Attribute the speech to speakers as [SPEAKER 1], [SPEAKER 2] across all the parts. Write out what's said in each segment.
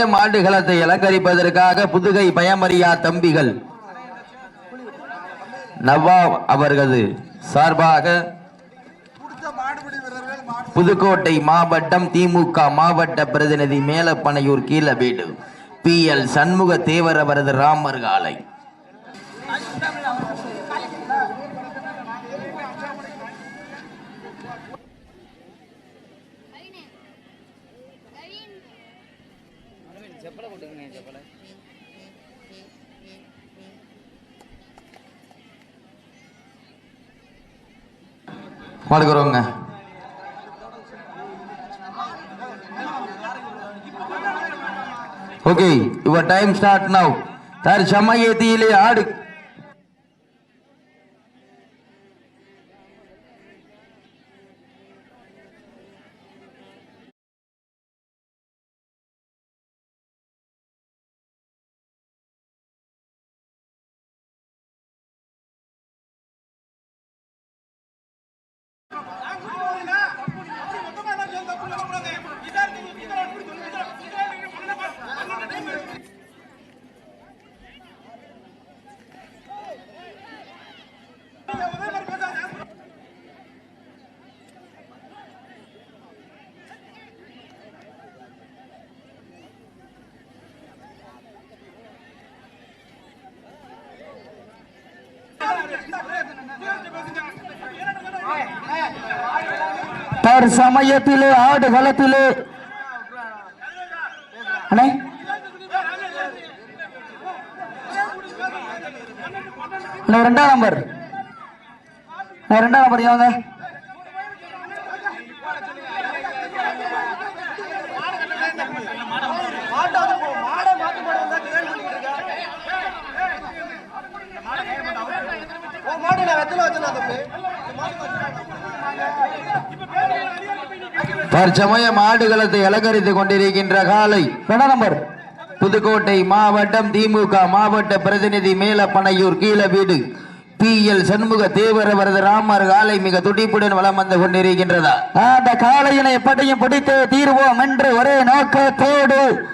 [SPEAKER 1] ஆடுகளத்தை அலங்கரிப்பதற்காக புதுகை பயமறியா தம்பிகள். நவாப் அவர்களது சார்பாக புதுக்கோட்டை மாவட்டம் திமுக மாவட்ட பிரதிநிதி மேலப்பனையூர் கீழவீடு பி எல் சண்முக தேவர் அவரது ராமர் காலை. வாழ்கிறோங்க okay your time start now தற்சமயத்திலே ஆடு
[SPEAKER 2] தற்சமயத்திலே ஆடு களத்திலே. அண்ணே. நம்பர் ரெண்டாம் நம்பர். அண்ணே, ரெண்டாம் நம்பர் வாங்க.
[SPEAKER 1] தற்சமயம் ஆடுகளத்தை அலங்கரித்துக் கொண்டிருக்கின்ற காலை.
[SPEAKER 2] நம்பர்.
[SPEAKER 1] புதுக்கோட்டை மாவட்டம் திமுக மாவட்ட பிரதிநிதி மேலப்பனையூர் கீழவீடு பி எல் சண்முக தேவர் அவரது ராமர் காலை மிக துடிப்புடன் வலம் வந்து கொண்டிருக்கின்றதா?
[SPEAKER 2] அந்த காளையினை எப்படியும் பிடித்து தீர்வோம் என்று ஒரே நோக்கத்தோடு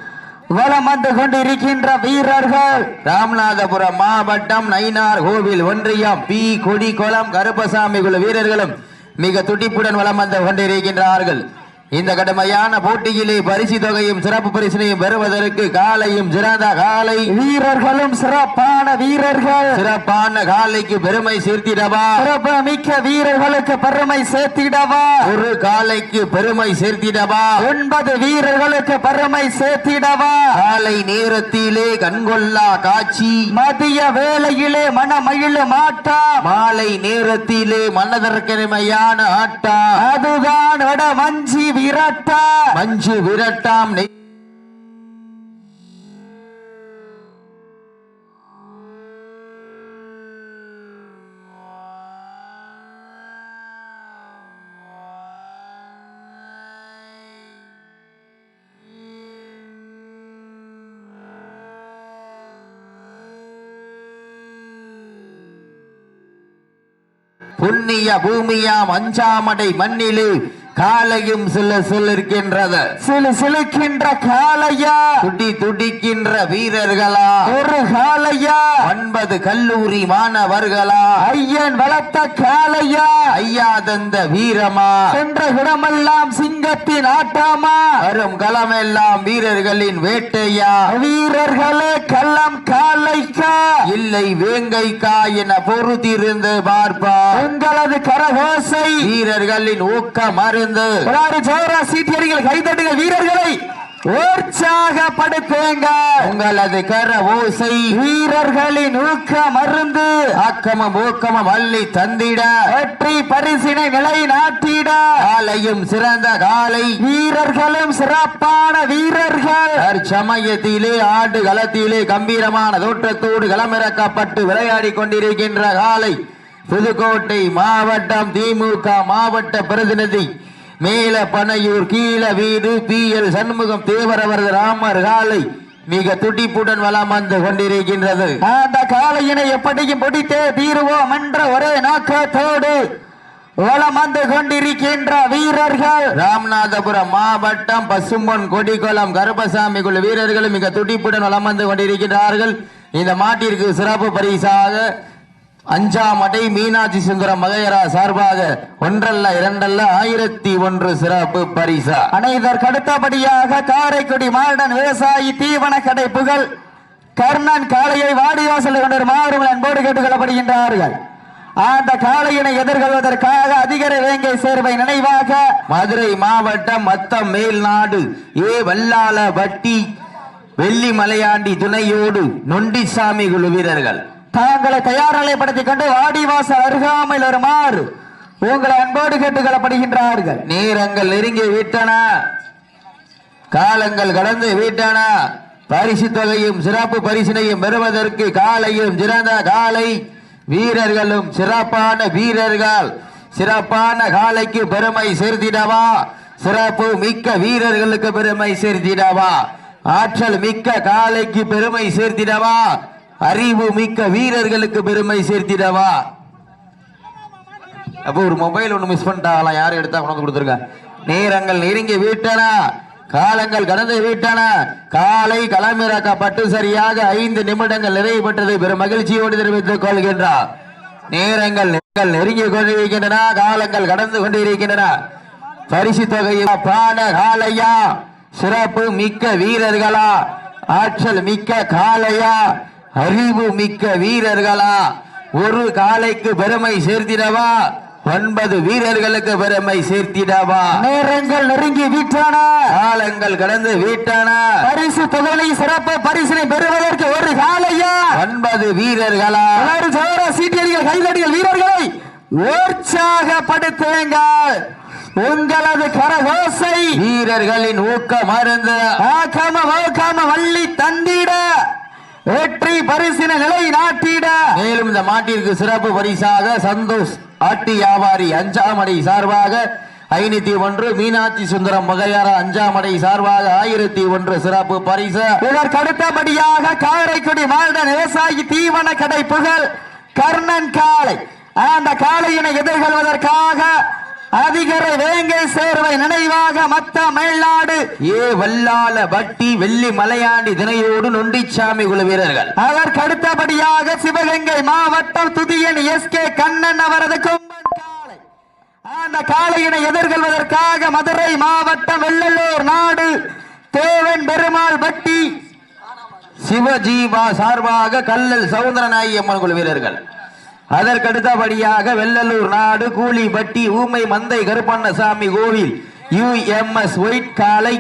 [SPEAKER 2] வலம் வந்து கொண்டிருக்கின்ற வீரர்கள்.
[SPEAKER 1] ராமநாதபுரம் மாவட்டம் நயினார் கோவில் ஒன்றியம். பி. கொடிக்குளம் கருப்பசாமி குழு வீரர்களும் மிக துடிப்புடன் வலம் வந்து கொண்டிருக்கின்றார்கள். இந்த கடுமையான போட்டியிலே பரிசு தொகையும் சிறப்பு பரிசினையும் பெறுவதற்கு காலையும் சிறந்த காலை
[SPEAKER 2] வீரர்களும் சிறப்பான வீரர்கள்.
[SPEAKER 1] சிறப்பான காலைக்கு பெருமை சேர்த்திடவா?
[SPEAKER 2] சிறப்பு மிக்க வீரர்களுக்கு பெருமை சேர்த்திடவா?
[SPEAKER 1] ஒரு காலைக்கு பெருமை சேர்த்திடவா?
[SPEAKER 2] ஒன்பது வீரர்களுக்கு பெருமை சேர்த்திடவா?
[SPEAKER 1] காலை நேரத்திலே கண்கொள்ளா காட்சி.
[SPEAKER 2] மதிய வேளையிலே மனமகிழும் ஆட்டம்
[SPEAKER 1] மாலை நேரத்திலே மன்னதற்கருமையான ஆட்டா.
[SPEAKER 2] அதுதான் வட மஞ்சி விரட்டா.
[SPEAKER 1] மஞ்சு விரட்டாம் நெய். புண்ணிய பூமியாம் அஞ்சாமடை மண்ணிலே காலையும் சில சொல்லிருக்கின்றது
[SPEAKER 2] சிலு சிலுக்கின்ற காளையா?
[SPEAKER 1] துடி துடிக்கின்ற வீரர்களா?
[SPEAKER 2] ஒரு காளையா?
[SPEAKER 1] ஒன்பது கல்லூரி மாணவர்களா?
[SPEAKER 2] ஐயன் வளர்த்த காளையா?
[SPEAKER 1] ஐயா தந்த வீரமா?
[SPEAKER 2] சென்ற இடமெல்லாம் சிங்கத்தின் ஆட்டமா?
[SPEAKER 1] வரும் களமெல்லாம் வீரர்களின் வேட்டையா?
[SPEAKER 2] வீரர்களே கள்ளம் காளைக்கா?
[SPEAKER 1] இல்லை வேங்கைக்கா என பொறுத்திருந்து பார்ப்பா.
[SPEAKER 2] உங்களது கரகோசை?
[SPEAKER 1] வீரர்களின் ஊக்க மருந்து
[SPEAKER 2] விளையாடு ஜோரா சீட்டியடிகள் கைதட்டுங்க வீரர்களை உற்சாகப்படுத்துங்க.
[SPEAKER 1] உங்களது கர ஓசை
[SPEAKER 2] வீரர்களின் ஊக்க மருந்து
[SPEAKER 1] ஆக்கமும் ஊக்கமும் அள்ளி தந்திட.
[SPEAKER 2] வெற்றி பரிசினை நிலைநாட்டிட.
[SPEAKER 1] காலையும் சிறந்த காலை.
[SPEAKER 2] வீரர்களும் சிறப்பான வீரர்கள்.
[SPEAKER 1] தற்சமயத்திலே ஆடு களத்திலே கம்பீரமான தோற்றத்தோடு களமிறக்கப்பட்டு விளையாடி கொண்டிருக்கின்ற காலை. புதுக்கோட்டை மாவட்டம் திமுக மாவட்ட பிரதிநிதி மேல பனையூர் கீழ வீடு பி எல் சண்முகம் தேவர் அவரது ராமர் காலை மிக துடிப்புடன் வலம் வந்து கொண்டிருக்கின்றது.
[SPEAKER 2] அந்த காளையினை எப்படியும் பிடித்தே தீருவோம் என்ற ஒரே நோக்கத்தோடு வலம் வந்து கொண்டிருக்கின்ற வீரர்கள்.
[SPEAKER 1] ராமநாதபுரம் மாவட்டம் பசும்பொன் கொடிக்குளம் கருப்பசாமி குழு வீரர்களும் மிக துடிப்புடன் வலம் வந்து கொண்டிருக்கிறார்கள் இந்த மாட்டிற்கு சிறப்பு பரிசாக அஞ்சாம் அடை மீனாட்சி சுந்தரம் மகையரா சார்பாக ஒன்றல்ல இரண்டல்ல ஆயிரத்தி ஒன்று சிறப்பு பரிசா.
[SPEAKER 2] அனைதற்கு அடுத்தபடியாக காரைக்குடி மாடன் விவசாயி தீவன கடை புகழ் கர்ணன் காளையை வாடிவாசல் கொண்டு மாறும் அன்போடு கேட்டுக்கொள்ளப்படுகின்றார்கள். அந்த காளையினை எதிர்கொள்வதற்காக அதிகர வேங்கை சேர்வை நினைவாக
[SPEAKER 1] மதுரை மாவட்டம் மத்தம் மேல்நாடு ஏ வல்லால வட்டி வெள்ளி மலையாண்டி துணையோடு நொண்டிசாமி குழு வீரர்கள்.
[SPEAKER 2] தாங்களை தயார் நிலைப்படுத்திக் கொண்டு வாடிவாசல் அருகாமையில் வருமாறு உங்களை அன்போடு கேட்டுக்கொள்ளப்படுகின்றார்கள்.
[SPEAKER 1] நேரங்கள் நெருங்கி விட்டன. காலங்கள் கடந்து விட்டன. பரிசு தொகையும் சிறப்பு பரிசினையும் பெறுவதற்கு காலையும் சிறந்த காலை வீரர்களும் சிறப்பான வீரர்கள். சிறப்பான காலைக்கு பெருமை சேர்த்திடவா? சிறப்பு மிக்க வீரர்களுக்கு பெருமை சேர்த்திடவா? ஆற்றல் மிக்க காலைக்கு பெருமை சேர்த்திடவா? அறிவு மிக்க வீரர்களுக்கு பெருமை சேர்த்திடவா? அப்போ ஒரு மொபைல் ஒன்று மிஸ் பண்ணிட்டாங்களாம். யாரும் எடுத்தா கொண்டு வந்து கொடுத்துருங்க. நேரங்கள் நெருங்கி விட்டன. காலங்கள் கடந்து விட்டன. காலை களமிறக்கப்பட்டு சரியாக ஐந்து நிமிடங்கள் நிறைவு பெற்றது. பெரும் மகிழ்ச்சியோடு தெரிவித்துக் கொள்கின்றார். நேரங்கள் நேரங்கள் நெருங்கி கொண்டிருக்கின்றன. காலங்கள் கடந்து கொண்டிருக்கின்றன. பரிசு தொகையும் பான காலையா? சிறப்பு மிக்க வீரர்களா? ஆற்றல் மிக்க காலையா? அறிவு மிக்க வீரர்களா? ஒரு காலைக்கு பெருமை சேர்த்திடவா? ஒன்பது வீரர்களுக்கு பெருமை சேர்த்திடவா?
[SPEAKER 2] நேரங்கள் நெருங்கி விட்டன.
[SPEAKER 1] காலங்கள் கடந்து விட்டன.
[SPEAKER 2] பரிசு தொகையை சிறப்பு பரிசினை பெறுவதற்கு ஒரு காலையா
[SPEAKER 1] ஒன்பது வீரர்களா?
[SPEAKER 2] சோர சீட்டியடிகள் கைதடிகள் வீரர்களை உற்சாகப்படுத்துங்கள் உங்களது கரகோசை
[SPEAKER 1] வீரர்களின் ஊக்கம் மருந்து.
[SPEAKER 2] ஆக்காம வள்ளி தந்திட. வெற்றி பரிசின நிலை நாட்டிட.
[SPEAKER 1] மேலும் இந்த மாட்டிற்கு சிறப்பு பரிசாக சந்தோஷ் ஆட்டி வியாபாரி அஞ்சாமடை சார்பாக ஐநூத்தி ஒன்று மீனாட்சி சுந்தரம் மகையார அஞ்சாமடை சார்பாக ஆயிரத்தி ஒன்று சிறப்பு பரிசு.
[SPEAKER 2] இதற்கு அடுத்தபடியாக காரைக்குடி மாநில விவசாயி தீவன கடை புகழ் கர்ணன் காளை. அந்த காளையினை எதிர்கொள்வதற்காக அதிகரை வேங்கை சேர்வை நினைவாக மத்த மேல்நாடு
[SPEAKER 1] ஏ வல்லால வட்டி வெள்ளி மலையாண்டி தினையோடு நொண்டிச்சாமி குழு வீரர்கள்.
[SPEAKER 2] அதற்கு அடுத்தபடியாக சிவகங்கை மாவட்டம் துதியன் எஸ் கே கண்ணன் அவரது அந்த காளையினை எதிர்கொள்வதற்காக மதுரை மாவட்டம் வெள்ளலூர் நாடு. தேவன் பெருமாள் பட்டி.
[SPEAKER 1] சிவஜீவா சார்பாக கல்லல் சவுந்தரநாயகி அம்மன் குழு வீரர்கள். அதற்கடுத்தபடியாக வெள்ளலூர் நாடு கூலிபட்டி ஊமை மந்தை கருப்பண்ணசாமி கோவில் யுஎம்எஸ் ஒயிட் காலை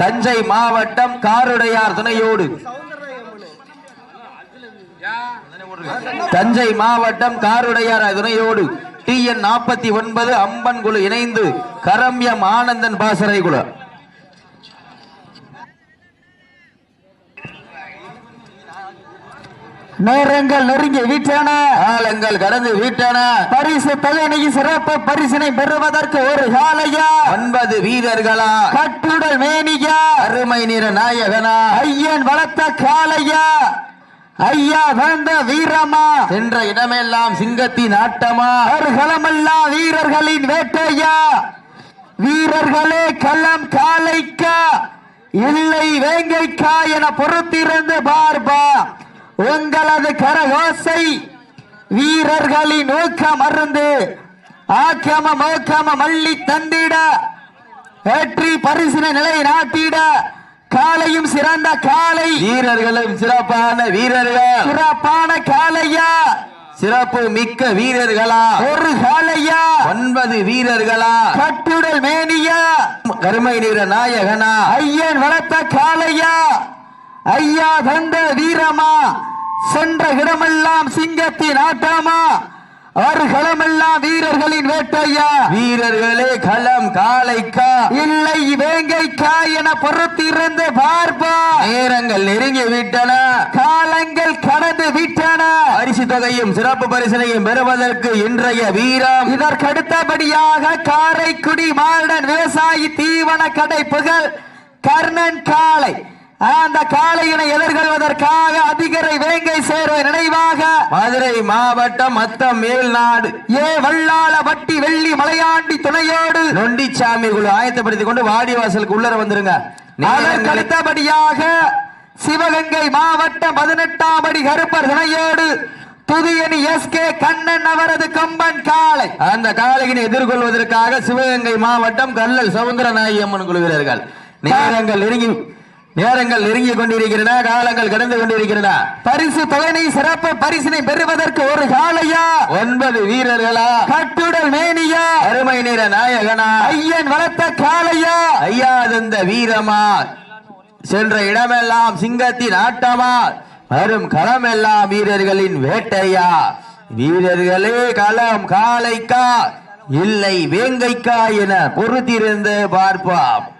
[SPEAKER 1] தஞ்சை மாவட்டம் காருடையார் துணையோடு. தஞ்சை மாவட்டம் காருடையார் துணையோடு. டி என் நாற்பத்தி ஒன்பது அம்பன் குழு இணைந்து கரம்யம் ஆனந்தன் பாசறை குழு.
[SPEAKER 2] நேரங்கள் நெருங்கி விட்டன.
[SPEAKER 1] காலங்கள் கடந்து விட்டன.
[SPEAKER 2] பரிசு தொகையினை சிறப்பு பரிசினை பெறுவதற்கு ஒரு காலையா
[SPEAKER 1] ஒன்பது வீரர்களா?
[SPEAKER 2] கட்டுடல் மேனியா?
[SPEAKER 1] அருமை நிற நாயகனா?
[SPEAKER 2] ஐயன் வளர்த்த காளையா? ஐயா வந்த வீரமா?
[SPEAKER 1] சென்ற இடமெல்லாம் சிங்கத்தின் ஆட்டமா?
[SPEAKER 2] அவர்களமெல்லாம் வீரர்களின் வேட்டையா? வீரர்களே களம் காளைக்கா? இல்லை வேங்கைக்கா என பொறுத்திருந்து பார்ப்பா உங்களது கரகோசை வீரர்களின் ஊக்கம் அருந்து ஆக்கம மோக்கம மல்லி தந்திட வெற்றி பரிசின நிலை நாட்டிட காலையும் சிறந்த காலை.
[SPEAKER 1] வீரர்களும் சிறப்பான வீரர்கள்.
[SPEAKER 2] சிறப்பான காளையா
[SPEAKER 1] சிறப்பு மிக்க வீரர்களா.
[SPEAKER 2] ஒரு காளையா
[SPEAKER 1] ஒன்பது வீரர்களா.
[SPEAKER 2] கட்டுடல் மேனியா.
[SPEAKER 1] கருமை நிற நாயகனா.
[SPEAKER 2] ஐயன் வளர்த்த காளையா ஐயா தந்த வீரமா. சென்ற இடமெல்லாம் சிங்கத்தின் ஆட்டமா? அவர்களமெல்லாம் வீரர்களின் வேட்டையா?
[SPEAKER 1] வீரர்களே களம் காலைக்கா?
[SPEAKER 2] இல்லை வேங்கைக்கா என பொறுத்திருந்து பார்ப்பா.
[SPEAKER 1] நேரங்கள் நெருங்கி விட்டன.
[SPEAKER 2] காலங்கள் கடந்து விட்டன.
[SPEAKER 1] பரிசு தொகையும் சிறப்பு பரிசனையும் பெறுவதற்கு இன்றைய வீரம்.
[SPEAKER 2] இதற்கு அடுத்தபடியாக காரைக்குடி மாடன் விவசாயி தீவன கடை புகழ் கர்ணன் காளை. அந்த காளையினை எதிர்கொள்வதற்காக அதிகரை வேங்கை சேர்வை நினைவாக
[SPEAKER 1] மதுரை மாவட்டம் மத்தம் மேல்நாடு
[SPEAKER 2] ஏ வல்லாள வட்டி வெள்ளி மலையாண்டி துணையோடு
[SPEAKER 1] நொண்டிச்சாமி குழு. ஆயத்தப்படுத்திக் கொண்டு வாடிவாசலுக்கு உள்ளர வந்துருங்க.
[SPEAKER 2] அதற்கடுத்தபடியாக சிவகங்கை மாவட்டம் பதினெட்டாம் அடி கருப்பர் துணையோடு துதியணி எஸ் கே கண்ணன் அவரது கம்பன் காளை.
[SPEAKER 1] அந்த காளையினை எதிர்கொள்வதற்காக சிவகங்கை மாவட்டம் கல்லல் சவுந்தரநாயகி அம்மன் குழு வீரர்கள். நேரங்கள் நெருங்கி நேரங்கள் நெருங்கி கொண்டிருக்கிறன காலங்கள் கடந்து கொண்டிருக்கிறன.
[SPEAKER 2] பரிசு தொகையை சிறப்பு பரிசினை பெறுவதற்கு ஒரு காளையா?
[SPEAKER 1] ஒன்பது வீரர்களா?
[SPEAKER 2] கட்டுடல் மேனியா?
[SPEAKER 1] அருமை நிற நாயகனா?
[SPEAKER 2] ஐயன் வளர்த்த காளையா?
[SPEAKER 1] ஐயாதந்த வீரமா? சென்ற இடமெல்லாம் சிங்கத்தின் ஆட்டமா? வரும் களமெல்லாம் வீரர்களின் வேட்டையா? வீரர்களே களம் காளைக்கா? இல்லை வேங்கைக்கா என பொறுத்திருந்து பார்ப்போம்.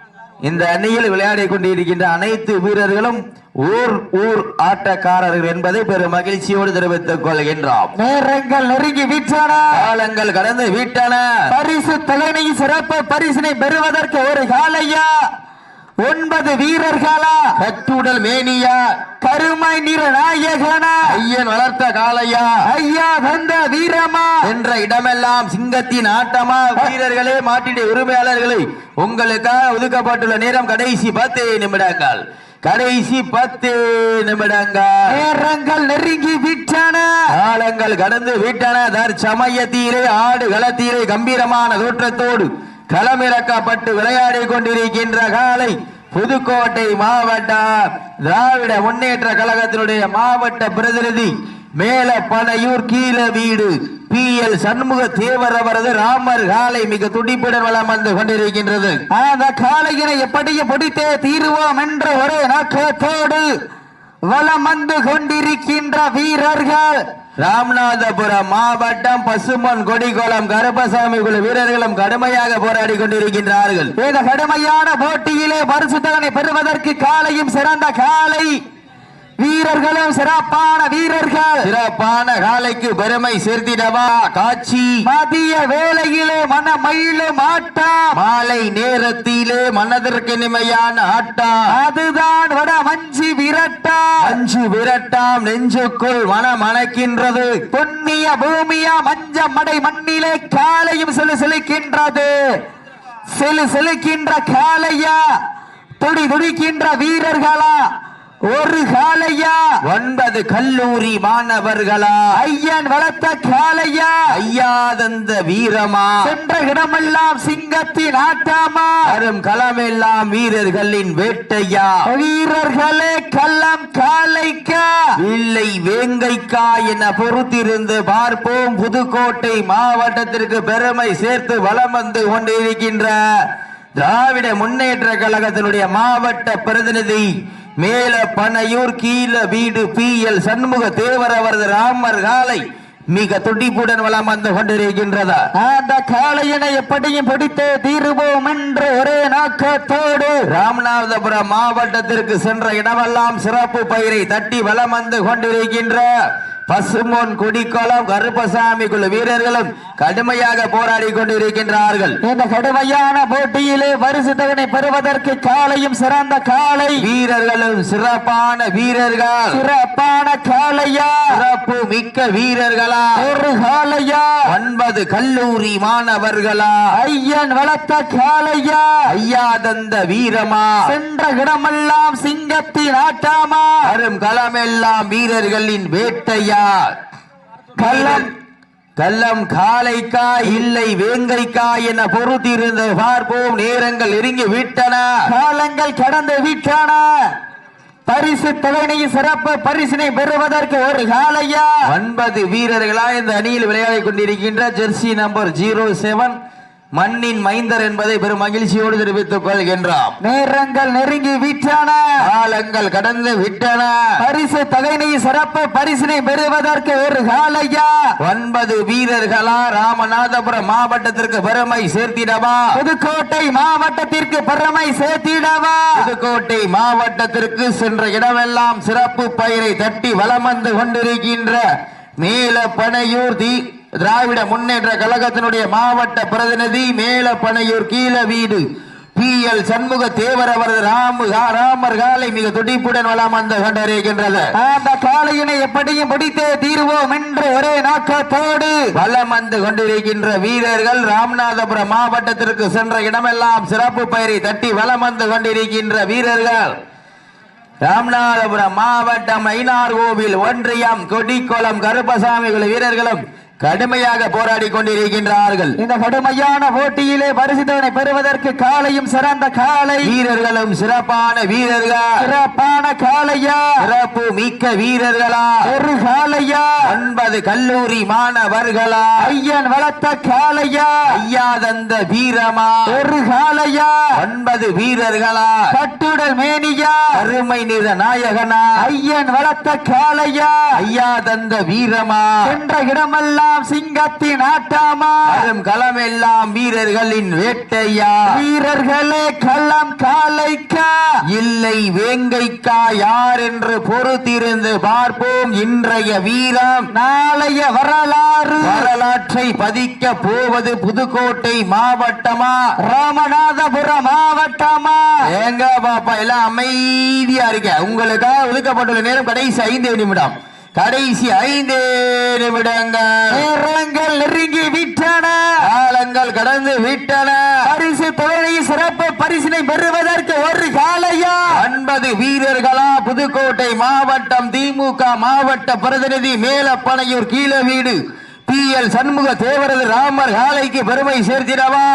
[SPEAKER 1] இந்த அணியில் விளையாடி கொண்டிருக்கின்ற அனைத்து வீரர்களும் ஊர் ஊர் ஆட்டக்காரர்கள் என்பதை பெரும் மகிழ்ச்சியோடு தெரிவித்துக் கொள்கின்றோம்.
[SPEAKER 2] நேரங்கள் நெருங்கி விற்றன
[SPEAKER 1] காலங்கள் கடந்து விட்டன.
[SPEAKER 2] பரிசு தொகையை சிறப்பு பரிசினை பெறுவதற்கு ஒரு காளையா ஒன்பது வீரர்களா?
[SPEAKER 1] கட்டுடல் மேனியா.
[SPEAKER 2] கருமை நிற நாயகனா
[SPEAKER 1] ஐயன் வளர்த்த காளையா?
[SPEAKER 2] ஐயா வந்த வீரமா?
[SPEAKER 1] என்ற இடமெல்லாம் சிங்கத்தின் ஆட்டமா? வீரர்களே மாட்டிட உரிமையாளர்களே உங்களுக்காக ஒதுக்கப்பட்டுள்ள நேரம் கடைசி பத்து நிமிடங்கள். கடைசி பத்து நிமிடங்கள்.
[SPEAKER 2] நேரங்கள் நெருங்கி விட்டன.
[SPEAKER 1] காலங்கள் கடந்து விட்டன. தற்சமயத்திலே ஆடு களத்திலே கம்பீரமான தோற்றத்தோடு களமிறக்கப்பட்டு விளையாடி கொண்டிருக்கின்ற காலை புதுக்கோட்டை மாவட்ட திராவிட முன்னேற்ற கழகத்தினுடைய மாவட்ட பிரதிநிதி மேல பனையூர் கீழ வீடு பி எல் சண்முக தேவர் அவரது ராமர் காலை மிக துடிப்புடன் வளம் வந்து கொண்டிருக்கின்றது.
[SPEAKER 2] அந்த காலையினை எப்படியும் பிடித்தே தீருவோம் என்ற ஒரே நோக்கத்தோடு வளம் வந்து கொண்டிருக்கின்ற வீரர்கள்.
[SPEAKER 1] ராமநாதபுரம் மாவட்டம் பசுமன் கொடிக்குளம் கருப்பசாமி குழு வீரர்களும் கடுமையாக போராடி கொண்டிருக்கின்றார்கள்.
[SPEAKER 2] இந்த கடுமையான போட்டியிலே பரிசுத்தகனை பெறுவதற்கு காலையும் சிறந்த காலை. வீரர்களும் சிறப்பான வீரர்கள்.
[SPEAKER 1] சிறப்பான காலைக்கு பெருமை சேர்த்திடவா காட்சி.
[SPEAKER 2] மதிய வேளையிலே மனமயிலும் ஆட்டம்
[SPEAKER 1] மாலை நேரத்திலே மனதிற்கு நிமையான ஆட்டம்
[SPEAKER 2] அதுதான்
[SPEAKER 1] அஞ்சு விரட்டாம் நெஞ்சுக்குள் மனம் அணைக்கின்றது.
[SPEAKER 2] புண்ணிய பூமியா மஞ்ச மடை மண்ணிலே காலையும் சிலு சிலுக்கின்றது. சிலு சிலுக்கின்ற காலையா துடி துடிக்கின்ற வீரர்களா? ஒரு காளையா
[SPEAKER 1] ஒன்பது கல்லூரி மாணவர்களா?
[SPEAKER 2] ஐயன் வளர்த்த காளையா
[SPEAKER 1] ஐயாதந்த வீரமா?
[SPEAKER 2] சென்ற இடமெல்லாம் சிங்கத்தின் ஆட்டாமா?
[SPEAKER 1] வரும் களமெல்லாம் வீரர்களின் வேட்டையா?
[SPEAKER 2] வீரர்களே கள்ளம் காளைக்கா
[SPEAKER 1] இல்லை வேங்கைக்கா என பொறுத்திருந்து பார்ப்போம். புதுக்கோட்டை மாவட்டத்திற்கு பெருமை சேர்த்து வலம் வந்து கொண்டிருக்கின்ற திராவிட முன்னேற்ற கழகத்தினுடைய மாவட்ட பிரதிநிதி மேல பனையூர் கீழ வீடு பி எல் சண்முக தேவர் அவரது ராமர் காலை மிக துடிப்புடன் வலம் வந்து கொண்டிருக்கின்றதா.
[SPEAKER 2] அந்த காளையனை எப்படியும் பிடித்து தீருவோம் என்று ஒரே நோக்கத்தோடு
[SPEAKER 1] ராமநாதபுரம் மாவட்டத்திற்கு சென்ற இடமெல்லாம் சிறப்பு பயிரை தட்டி வலம் வந்து கொண்டிருக்கின்ற பசுமோன் கொடிக்குளம் கருப்பசாமி குழு வீரர்களும் கடுமையாக போராடி கொண்டிருக்கின்றார்கள்.
[SPEAKER 2] இந்த கடுமையான போட்டியிலே பரிசு தகனை பெறுவதற்கு காளையும் சிறந்த காளை
[SPEAKER 1] வீரர்களும் சிறப்பான வீரர்கள்.
[SPEAKER 2] சிறப்பான காளையா
[SPEAKER 1] சிறப்பு மிக்க வீரர்களா?
[SPEAKER 2] ஒரு காளையா
[SPEAKER 1] ஒன்பது கல்லூரி மாணவர்களா?
[SPEAKER 2] ஐயன் வளர்த்த காளையா
[SPEAKER 1] ஐயாதந்த வீரமா?
[SPEAKER 2] சென்ற இடமெல்லாம் சிங்கத்தின் ஆட்டாமா?
[SPEAKER 1] வரும் களமெல்லாம் வீரர்களின் வேட்டையா?
[SPEAKER 2] கள்ளம்.
[SPEAKER 1] கள்ளம் காளைக்கா இல்லை வேங்கைக்கா என பொறுத்திருந்து பார்ப்போம். நேரங்கள் நெருங்கி விட்டன.
[SPEAKER 2] காலங்கள் கடந்து விட்டன. பரிசு தொகையை சிறப்பு பரிசினை பெறுவதற்கு ஒரு காளையா
[SPEAKER 1] ஒன்பது வீரர்களா இந்த அணியில் விளையாடிக் கொண்டிருக்கின்ற ஜெர்சி நம்பர் ஜீரோ செவன். மண்ணின் மைந்தர் என்பதை பெரும் மகிழ்ச்சியோடு தெரிவித்துக் கொள்கின்றோம்.
[SPEAKER 2] நேரங்கள் நெருங்கி விட்டன.
[SPEAKER 1] காலங்கள் கடந்து விட்டன.
[SPEAKER 2] பரிசு தொகையை சிறப்பு பரிசினை பெறுவதற்கு ஒரு காளையா
[SPEAKER 1] ஒன்பது வீரர்களா ராமநாதபுரம் மாவட்டத்திற்கு பெருமை சேர்த்திடவா?
[SPEAKER 2] புதுக்கோட்டை மாவட்டத்திற்கு பெருமை சேர்த்திடவா?
[SPEAKER 1] புதுக்கோட்டை மாவட்டத்திற்கு சென்ற இடமெல்லாம் சிறப்பு பயிரை தட்டி வலம் வந்து கொண்டிருக்கின்ற மேல பனையூர் தி திராவிட முன்னேற்ற கழகத்தினுடைய மாவட்ட பிரதிநிதி மேல பனையூர் கீழ வீடு. பி. எல். சண்முக தேவர் அவரது ராமு ராமர் காலை மிக துடிப்புடன் வளம் வந்து கொண்டிருக்கின்றது.
[SPEAKER 2] அந்த காளையினை எப்படியும் பிடித்தே தீருவோம் என்று ஒரே நோக்கத்தோடு.
[SPEAKER 1] வலம் வந்து கொண்டிருக்கின்ற வீரர்கள் ராமநாதபுரம் மாவட்டத்திற்கு சென்ற இடமெல்லாம் சிறப்பு பெயரை தட்டி வலம் வந்து கொண்டிருக்கின்ற வீரர்கள். ராமநாதபுரம் மாவட்டம் ஐநார் கோவில் ஒன்றியம் கொடிக்குளம் கருப்பசாமி வீரர்களும் கடுமையாக போராடி கொண்டிருக்கின்றார்கள்.
[SPEAKER 2] இந்த கடுமையான போட்டியிலே பரிசுத்தவனை பெறுவதற்கு காளையும் சிறந்த காளை
[SPEAKER 1] வீரர்களும் சிறப்பான வீரர்கள்?
[SPEAKER 2] சிறப்பான காளையா
[SPEAKER 1] சிறப்பு மிக்க வீரர்களா?
[SPEAKER 2] ஒரு காளையா
[SPEAKER 1] ஒன்பது கல்லூரி மாணவர்களா?
[SPEAKER 2] ஐயன் வளர்த்த காளையா
[SPEAKER 1] ஐயா தந்த வீரமா?
[SPEAKER 2] ஒரு காளையா
[SPEAKER 1] ஒன்பது வீரர்களா?
[SPEAKER 2] கட்டுடல் மேனியா?
[SPEAKER 1] அருமை நிற நாயகனா?
[SPEAKER 2] ஐயன் வளர்த்த காளையா
[SPEAKER 1] ஐயா தந்த வீரமா?
[SPEAKER 2] சென்ற இடமெல்லாம் சிங்கத்தின் ஆட்டாமா
[SPEAKER 1] வரும் களமெல்லாம் வீரர்களின் வேட்டையா?
[SPEAKER 2] வீரர்களே களம் காளைக்கா
[SPEAKER 1] இல்லை வேங்கைக்கா யார் என்று பொறுத்திருந்து பார்ப்போம் இன்றைய வீரம்.
[SPEAKER 2] நாளைய வரலாறு.
[SPEAKER 1] வரலாற்றை பதிக்க போவது புதுக்கோட்டை மாவட்டமா?
[SPEAKER 2] ராமநாதபுரம் மாவட்டமா?
[SPEAKER 1] ஏங்க பாப்பா எல்லாம் அமைதியா இருக்க. உங்களுக்காக ஒதுக்கப்பட்டுள்ள நேரம் கடைசி ஐந்து நிமிடம். கடைசி ஐந்து நிமிடங்கள்.
[SPEAKER 2] நேரங்கள் நெருங்கி விட்டன.
[SPEAKER 1] காலங்கள் கடந்து விட்டன.
[SPEAKER 2] பரிசு தொழிலை சிறப்பு பரிசினை பெறுவதற்கு ஒரு காலையா?
[SPEAKER 1] ஒன்பது வீரர்களா புதுக்கோட்டை மாவட்டம் திமுக மாவட்ட பிரதிநிதி மேலப்பனையூர் கீழவீடு பி எல் சண்முக தேவரது ராமர் காலைக்கு பெருமை சேர்த்திடவா?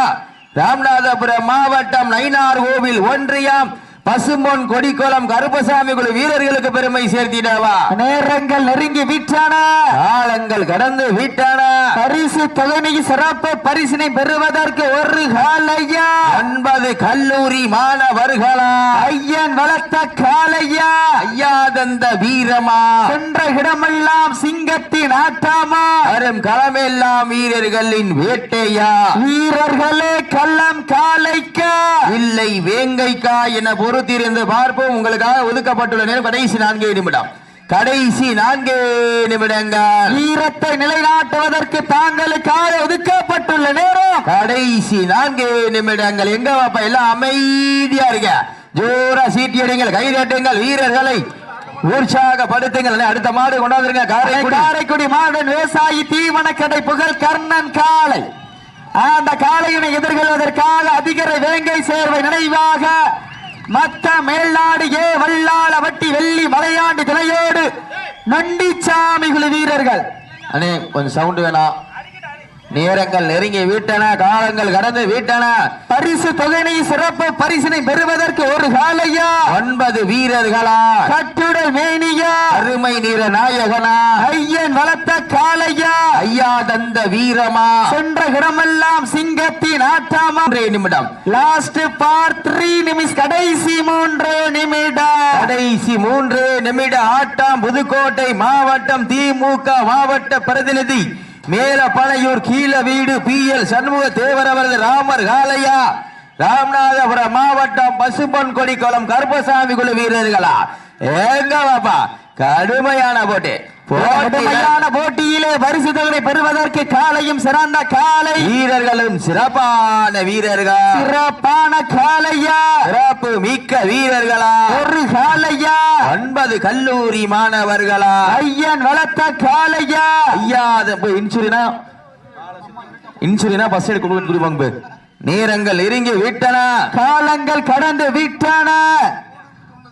[SPEAKER 1] ராமநாதபுரம் மாவட்டம் நைனார் கோவில் ஒன்றியம். பசும்பொன் கொடிக்குளம் கருப்பசாமி குழு வீரர்களுக்கு பெருமை சேர்த்திடவா?
[SPEAKER 2] நேரங்கள் நெருங்கி விட்டன.
[SPEAKER 1] காலங்கள் கடந்து விட்டன.
[SPEAKER 2] பரிசு தொகை சிறப்பு பரிசினை பெறுவதற்கு ஒரு காலையா?
[SPEAKER 1] ஒன்பது கல்லூரி மாணவர்களா?
[SPEAKER 2] ஐயன் வளர்த்த காலையா?
[SPEAKER 1] ஐயா தந்த வீரமா?
[SPEAKER 2] சென்ற இடமெல்லாம் சிங்கத்தின் ஆட்டாமா?
[SPEAKER 1] வரும் களமெல்லாம் வீரர்களின் வேட்டையா?
[SPEAKER 2] வீரர்களே கள்ளம் காலைக்கா?
[SPEAKER 1] இல்லை வேங்கைக்கா என பொறுத்திருந்து பார்ப்போம். உங்களுக்காக ஒதுக்கப்பட்டுள்ள நேரம் கடைசி நான்கே நிமிடம். கடைசி நான்கு நிமிடங்கள்.
[SPEAKER 2] வீரத்தை நிலைநாட்டுவதற்கு தாங்களுக்காக ஒதுக்கப்பட்டுள்ள நேரம்.
[SPEAKER 1] கடைசி நான்கு நிமிடங்கள். எங்க பாப்பா எல்லாம் அமைதியா இருக்க ஜோரா சீட்டியடிங்கள் கைதட்டுங்கள் வீரர்களை உற்சாகப்படுத்துங்கள் அடுத்த மாடு கொண்டாந்துருங்க. காரைக்குடி.
[SPEAKER 2] காரைக்குடி மாடன் விவசாயி தீவன கடை புகழ் கர்ணன் காளை. அந்த காளையினை எதிர்கொள்வதற்காக அதிகர வேங்கை சேர்வை நினைவாக மத்த மேல்நாடு ஏ வல்லாள வட்டி வெள்ளி மலையாண்டு திரையோடு நண்டிச்சாமி குழு வீரர்கள்.
[SPEAKER 1] அண்ணே கொஞ்சம் சவுண்டு வேணாம். நேரங்கள் நெருங்கி விட்டன காலங்கள் கடந்து விட்டன.
[SPEAKER 2] பரிசு தொகையினை சிறப்பு பரிசினை பெறுவதற்கு ஒரு காளையா
[SPEAKER 1] ஒன்பது வீரர்களா?
[SPEAKER 2] கட்டுடல் மேனியா?
[SPEAKER 1] அருமை நிற நாயகனா?
[SPEAKER 2] ஐயன் வளர்த்த காளையா?
[SPEAKER 1] ஐயா தந்த வீரமா?
[SPEAKER 2] சென்ற இடமெல்லாம் சிங்கத்தின் ஆட்டாமா
[SPEAKER 1] நிமிடம்.
[SPEAKER 2] லாஸ்ட் பார் த்ரீ நிமிஷம் கடைசி மூன்று நிமிடம்
[SPEAKER 1] கடைசி மூன்று நிமிட. ஆட்டம் புதுக்கோட்டை மாவட்டம் திமுக மாவட்ட பிரதிநிதி மேல பழையூர் கீழ வீடு பி எல் சண்முக தேவர் அவரது ராமர் காலையா ராமநாதபுரம் மாவட்டம் பசும்பொன் கொடிக்குளம் கருப்பசாமி குழு வீரர்களா. எங்க பாப்பா கடுமையான போட்டி.
[SPEAKER 2] கடுமையான போட்டியிலே பரிசு தொகை பெறுவதற்கு காலையும் சிறந்த காலை.
[SPEAKER 1] வீரர்களும் சிறப்பான வீரர்கள்.
[SPEAKER 2] சிறப்பான காலையா?
[SPEAKER 1] சிறப்பு மிக்க வீரர்களா?
[SPEAKER 2] ஒரு காலையா?
[SPEAKER 1] ஒன்பது கல்லூரி மாணவர்களா?
[SPEAKER 2] ஐயன் வளர்த்த காலையா?
[SPEAKER 1] ஐயா இன்சூரினா. இன்சூரினா பஸ் எடுக்க கொடுப்பாங்க போய். நேரங்கள் நெருங்கி விட்டன.
[SPEAKER 2] காலங்கள் கடந்து விட்டன.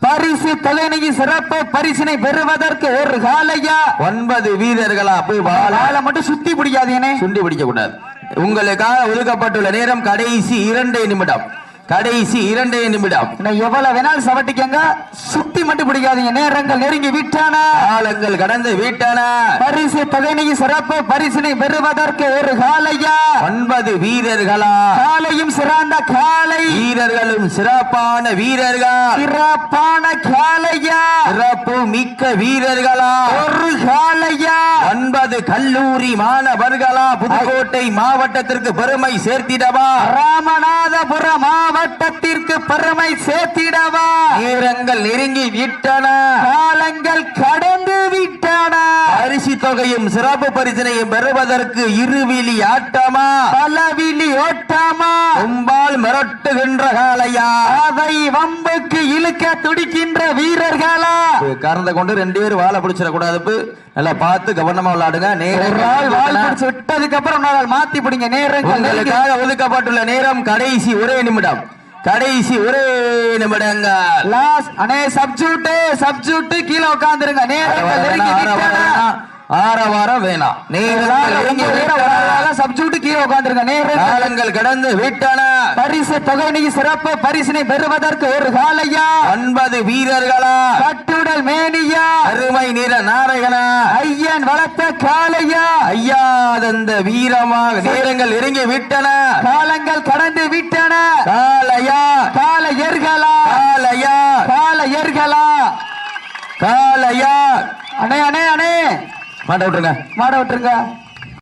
[SPEAKER 2] பரிசு தொகையினை சிறப்பு பரிசினை பெறுவதற்கு ஒரு காலையா?
[SPEAKER 1] ஒன்பது வீரர்களா? போய் வாழ.
[SPEAKER 2] மட்டும் சுத்தி பிடிக்காதீனே.
[SPEAKER 1] சுண்டி பிடிக்க கூடாது உங்களுக்காக ஒதுக்கப்பட்டுள்ள நேரம் கடைசி இரண்டே நிமிடம். கடைசி இரண்டே நிமிடம்.
[SPEAKER 2] எவ்வளவு வேணாலும் சவட்டிக்கங்க. சுத்தி மட்டும் பிடிக்காதீங்க. நேரங்கள் நெருங்கி விட்டன.
[SPEAKER 1] காலங்கள் கடந்து விட்டன.
[SPEAKER 2] பரிசு தொகையினை சிறப்பு பரிசினை பெறுவதற்கு ஒரு காலையா
[SPEAKER 1] ஒன்பது வீரர்களா?
[SPEAKER 2] காலையும் சிறந்த காலை
[SPEAKER 1] வீரர்களும் சிறப்பான வீரர்கள்.
[SPEAKER 2] சிறப்பான காலையா
[SPEAKER 1] சிறப்பு மிக்க வீரர்களா?
[SPEAKER 2] ஒரு காலையா
[SPEAKER 1] ஒன்பது கல்லூரி மாணவர்களா புதுக்கோட்டை மாவட்டத்திற்கு பெருமை சேர்த்திடவா?
[SPEAKER 2] ராமநாதபுரம் மாவட்டத்திற்கு பெருமை சேர்த்திடவா?
[SPEAKER 1] நேரங்கள் நெருங்கி விட்டன.
[SPEAKER 2] காலங்கள் கடந்து விட்டன.
[SPEAKER 1] தொகை தொகையும் சிறப்பு பரிசினையும் பெறுவதற்கு இருவிழி ஆட்டமா?
[SPEAKER 2] பலவிழி ஓட்டாமா?
[SPEAKER 1] கும்பால் மிரட்டுகின்ற காளையா?
[SPEAKER 2] அதை வம்புக்கு இழுக்க துடிக்கின்ற வீரர்களா?
[SPEAKER 1] கறந்த கொண்டு ரெண்டு பேரும் வாழை பிடிச்சிட கூடாது நல்லா பார்த்து கவனமா விளையாடுங்க.
[SPEAKER 2] ஒரு ஆள் வால்
[SPEAKER 1] நேரம்.
[SPEAKER 2] பிடிச்சு விட்டதுக்கு அப்புறம் இன்னொரு ஆள் மாத்தி பிடிங்க. நெருங்கி-
[SPEAKER 1] உங்களுக்காக ஒதுக்கப்பட்டுள்ள நேரம் கடைசி ஒரே நிமிடம். கடைசி ஒரே நிமிடங்கள்.
[SPEAKER 2] லாஸ் அண்ணே சப்ஜூட்டு சப்ஜூட்டு கீழே உட்காந்துருங்க விட்டன.
[SPEAKER 1] ஆரவாரம் வேணாம்.
[SPEAKER 2] சப்ஜூட்டு கீழே உட்காந்துருங்க நேரங்கள்
[SPEAKER 1] காலங்கள் கடந்து விட்டன.
[SPEAKER 2] பரிசு தொகை சிறப்பு பரிசினை பெறுவதற்கு ஒரு காலையா?
[SPEAKER 1] ஒன்பது வீரர்களா?
[SPEAKER 2] கட்டுடல் மேனியா?
[SPEAKER 1] அருமை நிற நாராயணா
[SPEAKER 2] ஐயன் வளர்த்த காளையா?
[SPEAKER 1] ஐயா தந்த வீரமாக நேரங்கள் நெருங்கி விட்டன.
[SPEAKER 2] காலங்கள் கடந்து விட்டன.
[SPEAKER 1] காலையா
[SPEAKER 2] கால எர்களா
[SPEAKER 1] காலையா
[SPEAKER 2] கால எர்களா
[SPEAKER 1] காலையா
[SPEAKER 2] அண்ணே அண்ணே அண்ணே.
[SPEAKER 1] மாட்ட விட்டுருங்க
[SPEAKER 2] மாட விட்டுருங்க.